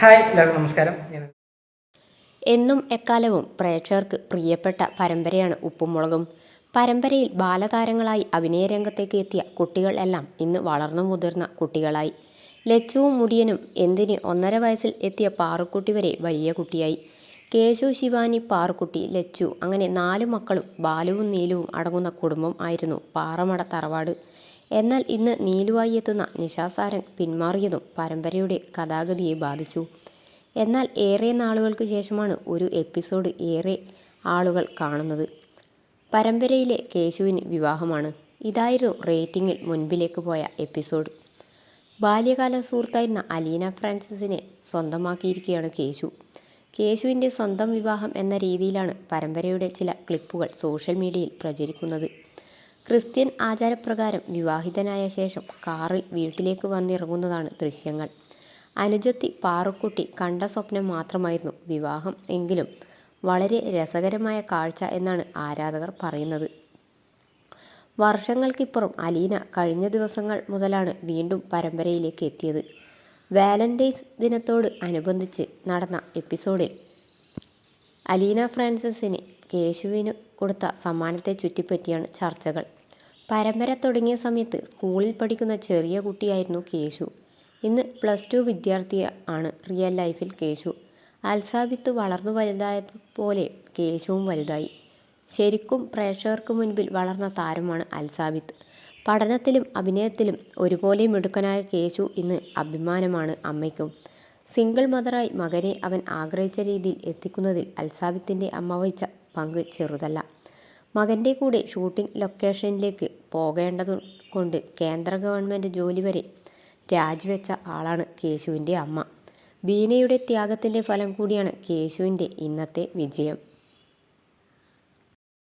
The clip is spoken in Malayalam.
ഹായ് എല്ലാവർക്കും നമസ്കാരം. എന്നും എക്കാലവും പ്രേക്ഷകർക്ക് പ്രിയപ്പെട്ട പരമ്പരയാണ് ഉപ്പുമുളകും. പരമ്പരയിൽ ബാലതാരങ്ങളായി അഭിനയരംഗത്തേക്ക് എത്തിയ കുട്ടികൾ എല്ലാം ഇന്ന് വളർന്നു മുതിർന്ന കുട്ടികളായി. ലച്ചുവും മുടിയനും എന്തിന് ഒന്നര വയസ്സിൽ എത്തിയ പാറുക്കുട്ടി വരെ വലിയ കുട്ടിയായി. കേശു ശിവാനി പാറുക്കുട്ടി ലച്ചു അങ്ങനെ നാല് മക്കളും ബാലുവും നീലുവും അടങ്ങുന്ന കുടുംബം ആയിരുന്നു പാറമട തറവാട്. എന്നാൽ ഇന്ന് നീലുവായി എത്തുന്ന നിഷാസാരൻ പിന്മാറിയതും പരമ്പരയുടെ കഥാഗതിയെ ബാധിച്ചു. എന്നാൽ ഏറെ നാളുകൾക്ക് ശേഷമാണ് ഒരു എപ്പിസോഡ് ഏറെ ആളുകൾ കാണുന്നത്. പരമ്പരയിലെ കേശുവിന് വിവാഹമാണ്. ഇതായിരുന്നു റേറ്റിംഗിൽ മുൻപിലേക്ക് പോയ എപ്പിസോഡ്. ബാല്യകാല സുഹൃത്തായിരുന്ന അലീന ഫ്രാൻസിസിനെ സ്വന്തമാക്കിയിരിക്കുകയാണ് കേശു. കേശുവിന്റെ സ്വന്തം വിവാഹം എന്ന രീതിയിലാണ് പരമ്പരയുടെ ചില ക്ലിപ്പുകൾ സോഷ്യൽ മീഡിയയിൽ പ്രചരിക്കുന്നത്. ക്രിസ്ത്യൻ ആചാരപ്രകാരം വിവാഹിതനായ ശേഷം കാറിൽ വീട്ടിലേക്ക് വന്നിറങ്ങുന്നതാണ് ദൃശ്യങ്ങൾ. അനുജത്തി പാറുക്കുട്ടി കണ്ട സ്വപ്നം മാത്രമായിരുന്നു വിവാഹം എങ്കിലും വളരെ രസകരമായ കാഴ്ച എന്നാണ് ആരാധകർ പറയുന്നത്. വർഷങ്ങൾക്കിപ്പുറം അലീന കഴിഞ്ഞ ദിവസങ്ങൾ മുതലാണ് വീണ്ടും പരമ്പരയിലേക്ക് എത്തിയത്. വാലന്റൈൻസ് ദിനത്തോട് അനുബന്ധിച്ച് നടന്ന എപ്പിസോഡിൽ അലീന ഫ്രാൻസിസിന് കേശുവിന് കൊടുത്ത സമ്മാനത്തെ ചുറ്റിപ്പറ്റിയാണ് ചർച്ചകൾ. പരമ്പര തുടങ്ങിയ സമയത്ത് സ്കൂളിൽ പഠിക്കുന്ന ചെറിയ കുട്ടിയായിരുന്നു കേശു. ഇന്ന് പ്ലസ് ടു വിദ്യാർത്ഥി ആണ് റിയൽ ലൈഫിൽ കേശു. അൽസാബിത്ത് വളർന്നു വലുതായതുപോലെ കേശുവും വലുതായി. ശരിക്കും പ്രേക്ഷകർക്ക് മുൻപിൽ വളർന്ന താരമാണ് അൽസാബിത്ത്. പഠനത്തിലും അഭിനയത്തിലും ഒരുപോലെ മിടുക്കനായ കേശു ഇന്ന് അഭിമാനമാണ് അമ്മയ്ക്കും. സിംഗിൾ മദറായി മകനെ അവൻ ആഗ്രഹിച്ച രീതിയിൽ എത്തിക്കുന്നതിൽ അൽസാബിത്തിന്റെ അമ്മ വഹിച്ച പങ്ക് ചെറുതല്ല. മകന്റെ കൂടെ ഷൂട്ടിംഗ് ലൊക്കേഷനിലേക്ക് പോകേണ്ടതു കൊണ്ട് കേന്ദ്ര ഗവൺമെന്റ് ജോലി വരെ രാജിവെച്ച ആളാണ് കേശുവിന്റെ അമ്മ. ബീനയുടെ ത്യാഗത്തിന്റെ ഫലം കൂടിയാണ് കേശുവിന്റെ ഇന്നത്തെ വിജയം.